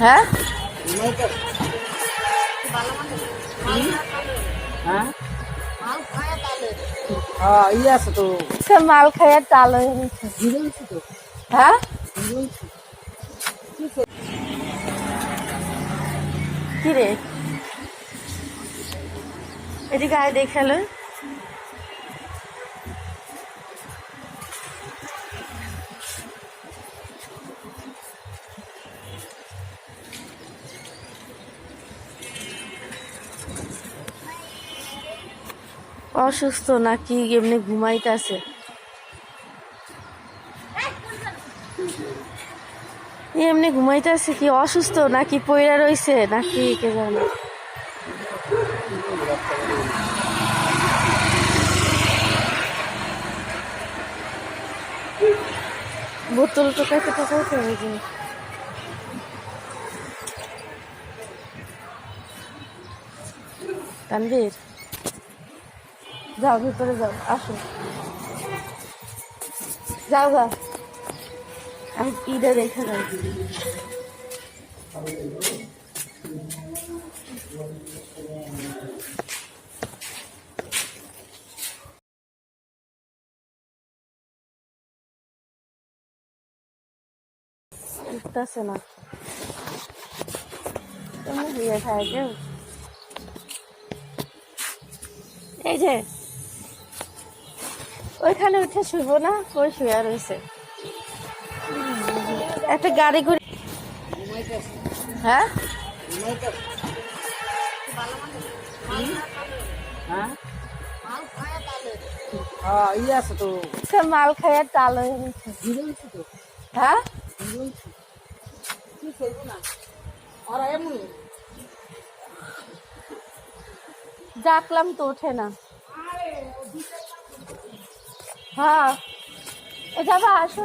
হ্যাঁ? হ্যাঁ? মাল খাইয়া চাল হয়ে গেছে। জিরো হচ্ছে তো হ্যাঁ? জিরো হচ্ছে কি রে? এদিকে আয় দেখাল অসুস্থ নাকি এমনি ঘুমাইতেছে? এমনি ঘুমাইতেছে কি অসুস্থ নাকি পয়রা রইছে নাকি কে জানে? বোতল টোকাইতে টোকাইতে হয়ে যায় তানভীর? যাও, ভিতরে যাও, আসো। যাও গা আমি ঈদে রেখে যাই উঠতেছে না। হইয়া খায় কেউ এই যে ওইখানে উঠে শুইব না, ওই শুয়ে রয়েছে। একটা গাড়ি করে হ্যাঁ? মাল খাইয়া চাল হয়ে ডাকলাম তো, ওঠে না। হ্যাঁ এ যাবা আসো